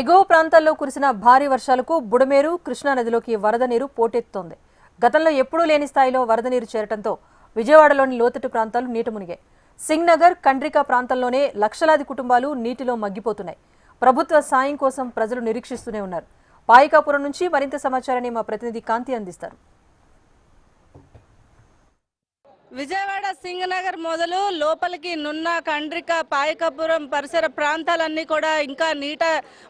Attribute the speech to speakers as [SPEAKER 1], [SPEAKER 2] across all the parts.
[SPEAKER 1] ఎగువ ప్రాంతాల్లో కురిసిన భారీ వర్షాలకు బుడమేరు కృష్ణా నదిలోకి వరద నీరు పోటెత్తుతోంది గతంలో ఎప్పుడూ లేని స్థాయిలో వరద నీరు చేరటంతో విజయవాడలోని లోతట్టు ప్రాంతాలు నీట మునిగాయి. సింగ్నగర్ కండ్రికా కండ్రిక ప్రాంతంలోనే లక్షలాది కుటుంబాలు నీటిలో మగ్గిపోతున్నాయి. ప్రభుత్వ సాయం కోసం ప్రజలు నిరీక్షిస్తూనే ఉన్నారు. పాయికాపురం నుంచి మరింత సమాచారాన్ని మా ప్రతినిధి కాంతి అందిస్తారు.
[SPEAKER 2] విజయవాడ సింగనగర్ మొదలు లోపలికి నున్న కండ్రిక పాయకపురం పరిసర ప్రాంతాలన్నీ కూడా ఇంకా నీట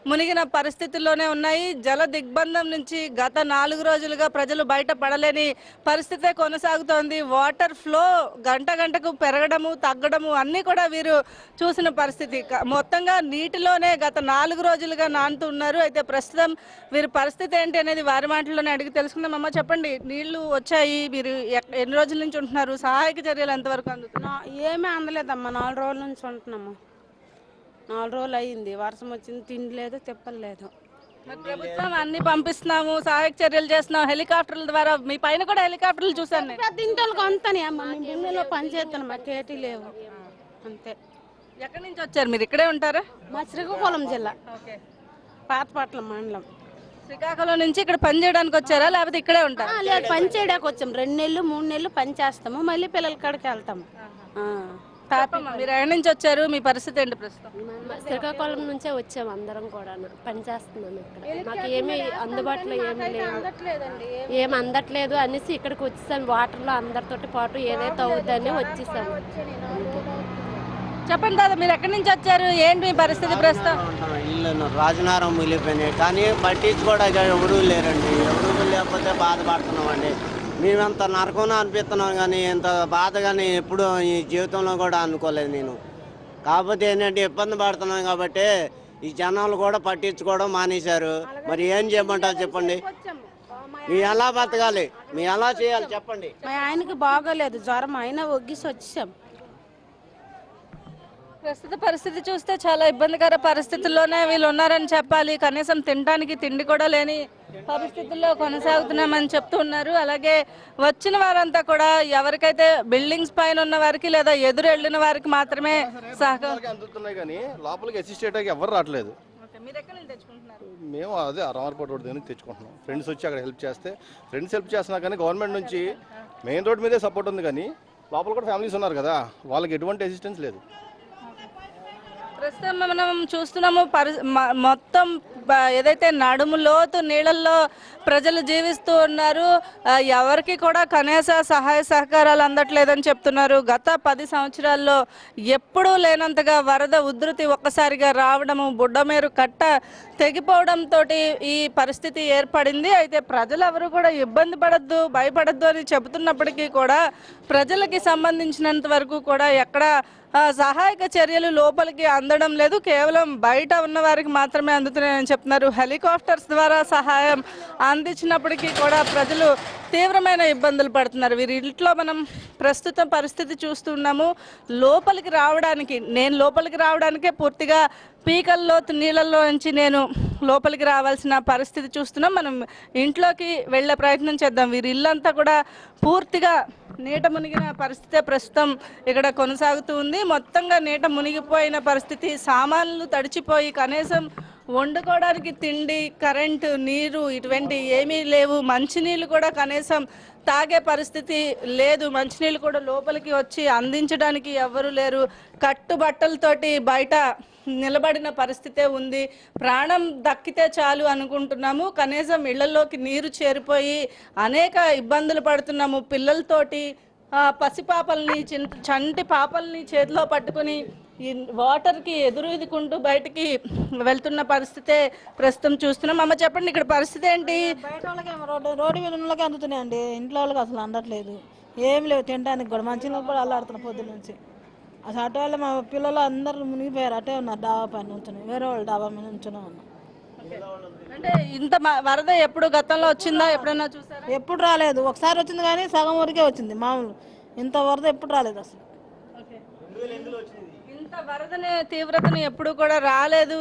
[SPEAKER 2] మునిగిన పరిస్థితుల్లోనే ఉన్నాయి. జల దిగ్బంధం నుంచి గత నాలుగు రోజులుగా ప్రజలు బయట పడలేని పరిస్థితే కొనసాగుతోంది. వాటర్ ఫ్లో గంట గంటకు పెరగడము తగ్గడము అన్నీ కూడా వీరు చూసిన పరిస్థితి. మొత్తంగా నీటిలోనే గత నాలుగు రోజులుగా నానుతున్నారు అయితే ప్రస్తుతం వీరి పరిస్థితి ఏంటి అనేది వారి మాటల్లోనే అడిగి తెలుసుకుందాం. అమ్మ చెప్పండి. నీళ్ళు వచ్చాయి. మీరు ఎన్ని రోజుల నుంచి ఉంటున్నారు? సహాయక చర్యలు ఎంతవరకు అందుతున్నాయి?
[SPEAKER 3] నా- ఏమీ అందలేదమ్మా. నాలుగు రోజుల నుంచి ఉంటున్నాము. నాలుగు రోజులు అయ్యింది. వర్షం వచ్చింది తిండి లేదు తిప్పలు లేదు.
[SPEAKER 2] మరి ప్రభుత్వం అన్ని పంపిస్తున్నాము సహాయక చర్యలు చేస్తున్నాం హెలికాప్టర్ల ద్వారా మీ పైన కూడా హెలికాప్టర్లు చూసాను నేను.
[SPEAKER 3] పెద్ద ఇంటికి అంతనే అమ్మ. మేము మాకు ఏటీ లేవు. అంతే.
[SPEAKER 2] ఎక్కడి నుంచి వచ్చారు? మీరు ఇక్కడే ఉంటారా?
[SPEAKER 3] మా శ్రీకాకుళం జిల్లా. పాతపట్ల మండలం.
[SPEAKER 2] శ్రీకాకుళం నుంచి ఇక్కడ పని చేయడానికి వచ్చారా? లేకపోతే ఇక్కడే ఉంటారా?
[SPEAKER 3] లేదు పని చేయడానికి వచ్చాం. రెండు నెలలు మూడు నెలలు పని చేస్తాము. మళ్ళీ పిల్లల కాడికి వెళ్తాము ఆ.
[SPEAKER 2] మీరు ఎక్కడి నుంచి వచ్చారు? మీ పరిస్థితి ఏంటి ప్రస్తుతం?
[SPEAKER 4] శ్రీకాకుళం నుంచే వచ్చాము అందరం కూడా పని చేస్తున్నాం ఇక్కడ. మాకు ఏమీ అందుబాటులో ఏమీ లేవు. ఏం అందట్లేదు అనేసి ఇక్కడికి వచ్చేసాం వాటర్లో అందరితోటి పాటు ఏదైతే అవుతుందని వచ్చేసాము
[SPEAKER 2] చెప్పండి దాదా మీరు ఎక్కడి నుంచి వచ్చారు? ఏంటి మీ పరిస్థితి ప్రస్తుతం.
[SPEAKER 5] ఇల్లు రాజనారం మిగిలిపోయినాయి కానీ పట్టించుకోవడానికి ఎవరూ లేరండి. ఎవరూ లేకపోతే బాధపడుతున్నామండి. మేమెంత నరకం అనిపిస్తున్నాం కానీ ఇంత బాధ కానీ ఎప్పుడు ఈ జీవితంలో కూడా అనుకోలేదు నేను. కాకపోతే ఏంటంటే ఇబ్బంది పడుతున్నాం కాబట్టి ఈ జనాలు కూడా పట్టించుకోవడం మానేశారు. మరి ఏం చేయమంటారు చెప్పండి? మీ ఎలా బతకాలి? మీ ఎలా చేయాలి? చెప్పండి.
[SPEAKER 3] ఆయనకి బాగోలేదు. జ్వరం అయినా ఒగ్గిసి వచ్చేసాం.
[SPEAKER 2] ప్రస్తుత పరిస్థితి చూస్తే చాలా ఇబ్బందికర పరిస్థితుల్లోనే వీళ్ళు ఉన్నారని చెప్పాలి. కనీసం తినడానికి తిండి కూడా లేని పరిస్థితుల్లో కొనసాగుతున్నామని చెప్తూ ఉన్నారు. అలాగే వచ్చిన వారంతా కూడా ఎవరికైతే బిల్డింగ్స్ పైన ఉన్న వారికి లేదా ఎదురు వెళ్ళిన వారికి మాత్రమే సహకారం
[SPEAKER 6] అందుతున్నాయి కానీ లోపలికి అసిస్ట్ చేయడానికి ఎవరు రావట్లేదు. మేము అదే రామర్పేట రోడ్ దగ్గర తెచ్చుకుంటున్నాం. ఫ్రెండ్స్ వచ్చి అక్కడ హెల్ప్ చేస్తే ఫ్రెండ్స్ హెల్ప్ చేస్తున్నా కానీ గవర్నమెంట్ నుంచి మెయిన్ రోడ్ మీదే సపోర్ట్ ఉంది కానీ లోపల కూడా ఫ్యామిలీస్ ఉన్నారు కదా వాళ్ళకి ఎటువంటి అసిస్టెన్స్ లేదు.
[SPEAKER 2] ప్రస్తుతం మనం చూస్తున్నాము పరి మ- మొత్తం ఏదైతే నడుము లోతు నీళ్ళల్లో ప్రజలు జీవిస్తూ ఉన్నారు ఎవరికి కూడా కనీస సహాయ సహకారాలు అందట్లేదని చెప్తున్నారు. గత పది సంవత్సరాల్లో ఎప్పుడూ లేనంతగా వరద ఉధృతి ఒక్కసారిగా రావడము బుడ్డమేరు కట్ట తెగిపోవడంతో ఈ పరిస్థితి ఏర్పడింది. అయితే ప్రజలు ఎవరు కూడా ఇబ్బంది పడద్దు భయపడద్దు అని చెబుతున్నప్పటికీ కూడా ప్రజలకి సంబంధించినంత వరకు కూడా ఎక్కడ సహాయక చర్యలు లోపలికి అందడం లేదు. కేవలం బయట ఉన్న వారికి మాత్రమే అందుతున్నాయని చెప్తున్నారు. హెలికాప్టర్స్ ద్వారా సహాయం అందించినప్పటికీ కూడా ప్రజలు తీవ్రమైన ఇబ్బందులు పడుతున్నారు. వీరి ఇంట్లో మనం ప్రస్తుతం పరిస్థితి చూస్తున్నాము లోపలికి రావడానికి నేను లోపలికి రావడానికే పూర్తిగా పీకల్లో నీళ్ళల్లో నుంచి నేను లోపలికి రావాల్సిన పరిస్థితి చూస్తున్నాం. మనం ఇంట్లోకి వెళ్ళే ప్రయత్నం చేద్దాం. వీరి ఇల్లంతా కూడా పూర్తిగా నీట మునిగిన పరిస్థితి ప్రస్తుతం ఇక్కడ కొనసాగుతూ ఉంది. మొత్తంగా నీట మునిగిపోయిన పరిస్థితి సామాన్లు తడిచిపోయి కనీసం వండుకోవడానికి తిండి కరెంటు నీరు ఇటువంటి ఏమీ లేవు. మంచినీళ్ళు కూడా కనీసం తాగే పరిస్థితి లేదు. మంచినీళ్ళు కూడా లోపలికి వచ్చి అందించడానికి ఎవ్వరు లేరు. కట్టుబట్టలతోటి బయట నిలబడిన పరిస్థితే ఉంది. ప్రాణం దక్కితే చాలు అనుకుంటున్నాము. కనీసం ఇళ్ళలోకి నీరు చేరిపోయి అనేక ఇబ్బందులు పడుతున్నాము. పిల్లలతోటి పసిపాపల్ని చంటి పాపల్ని చేతిలో పట్టుకుని ఈ వాటర్కి ఎదురు ఇదుకుంటూ బయటికి వెళ్తున్న పరిస్థితే ప్రస్తుతం చూస్తున్నాం. అమ్మ చెప్పండి ఇక్కడ పరిస్థితి ఏంటి?
[SPEAKER 7] బయట వాళ్ళకి రోడ్డు రోడ్డు మీద ఉన్న వాళ్ళకి అందుతున్నాయండి. ఇంట్లో వాళ్ళకి అసలు అందట్లేదు. ఏం లేవు తినడానికి కూడా. మంచినీళ్ళు కూడా అల్లాడుతున్నాం పొద్దున్న నుంచి. అసలు అటు వాళ్ళు మా పిల్లలు అందరూ మునిగిపోయారు. అటే ఉన్నారు డాబా పైన ఉంచున్నాం వేరే వాళ్ళు డాబా మీద ఉంచున్నాం ఉన్నాం.
[SPEAKER 2] అంటే ఇంత వరద ఎప్పుడు గతంలో వచ్చిందా? ఎప్పుడైనా చూసారా?
[SPEAKER 7] ఎప్పుడు రాలేదు. ఒకసారి వచ్చింది కానీ సగం వరకే వచ్చింది మామూలు. ఇంత వరద ఎప్పుడు రాలేదు అసలు.
[SPEAKER 2] వరదని తీవ్రతను ఎప్పుడు కూడా రాలేదు.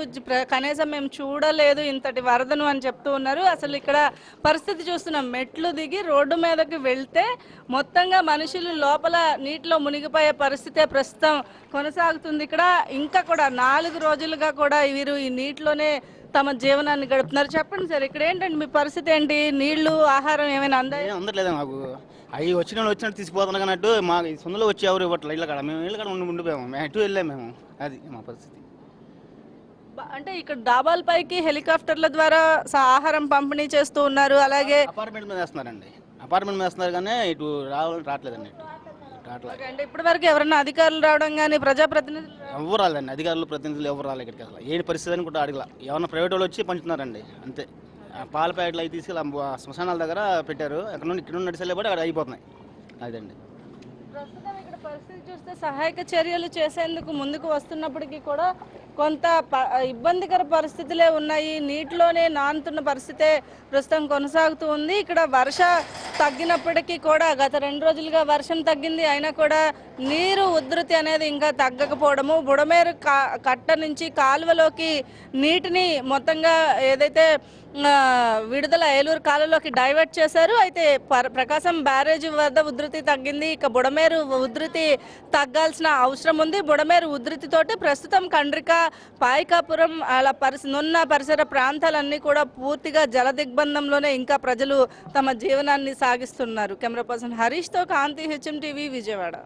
[SPEAKER 2] కనీసం మేము చూడలేదు ఇంతటి వరదను అని చెప్తూ ఉన్నారు. అసలు ఇక్కడ పరిస్థితి చూస్తున్నాం. మెట్లు దిగి రోడ్డు మీదకి వెళ్తే మొత్తంగా మనుషులు లోపల నీటిలో మునిగిపోయే పరిస్థితే ప్రస్తుతం కొనసాగుతుంది ఇక్కడ. ఇంకా కూడా నాలుగు రోజులుగా కూడా వీరు ఈ నీటిలోనే తమ జీవనాన్ని గడుపుతున్నారు. చెప్పండి సార్ ఇక్కడ ఏంటండి మీ పరిస్థితి ఏంటి? నీళ్ళు ఆహారం ఏమైనా అందాయి
[SPEAKER 8] ఏం అందట్లేదు మాకు. అవి వచ్చిన వాళ్ళు వచ్చినట్టు తీసుకుపోతున్నారు అన్నట్టు మా ఈ సొందులో వచ్చి ఎవరు ఇవ్వట్లేదు. ఇళ్ళ కాడ మేము ఇళ్ళ కాడ ఉండి ఉండిపోయాము. మేము ఎటు వెళ్ళాము మేము. అది మా పరిస్థితి.
[SPEAKER 2] అంటే ఇక్కడ డాబాల పైకి హెలికాప్టర్ల ద్వారా స- ఆహారం పంపిణీ చేస్తూ ఉన్నారు. అలాగే
[SPEAKER 8] అపార్ట్మెంట్ మీద వేస్తున్నారండి. అపార్ట్మెంట్ మీద వేస్తున్నారు కానీ ఇటు రావాలని రావట్లేదండి. ఇటు రావట్లేదు.
[SPEAKER 2] అంటే ఇప్పటి వరకు ఎవరైనా అధికారులు రావడం కానీ ప్రజాప్రతినిధులు
[SPEAKER 8] ఎవరు రాలేదండి. అధికారులు ప్రతినిధులు ఎవరు రాలే ఇక్కడికి అసలు. ఏ పరిస్థితి అని కూడా అడగల. ఏమన్నా ప్రైవేట్ వాళ్ళు వచ్చి పంచుతున్నారండి. అంతే. పాల ప్యాకెట్లు అవి తీసుకెళ్ళి శ్మశానాల దగ్గర పెట్టారు. ఎక్కడ నుండి ఇక్కడ నుండి నడిచేళ్ళే అక్కడ అయిపోతున్నాయి. అదండి.
[SPEAKER 2] ప్రస్తుతం ఇక్కడ పరిస్థితి చూస్తే సహాయక చర్యలు చేసేందుకు ముందుకు వస్తున్నప్పటికీ కూడా కొంత ప- ఇబ్బందికర పరిస్థితులే ఉన్నాయి. నీటిలోనే నానుతున్న పరిస్థితే ప్రస్తుతం కొనసాగుతూ ఉంది. ఇక్కడ వర్ష తగ్గినప్పటికీ కూడా గత రెండు రోజులుగా వర్షం తగ్గింది. అయినా కూడా నీరు ఉధృతి అనేది ఇంకా తగ్గకపోవడము. బుడమేరు కా కట్ట నుంచి కాలువలోకి నీటిని మొత్తంగా ఏదైతే విడుదల ఏలూరు కాలంలోకి డైవర్ట్ చేశారు. అయితే ప్రకాశం బ్యారేజ్ వద్ద ఉధృతి తగ్గింది. ఇక బుడమేరు ఉధృతి తగ్గాల్సిన అవసరం ఉంది. బుడమేరు ఉధృతితోటి ప్రస్తుతం కండ్రిక పాయకాపురం అలా పరిస నున్న పరిసర ప్రాంతాలన్నీ కూడా పూర్తిగా జల దిగ్బంధంలోనే ఇంకా ప్రజలు తమ జీవనాన్ని సాగిస్తున్నారు. కెమెరా పర్సన్ హరీష్తో కాంతి హెచ్ఎం టీవీ విజయవాడ.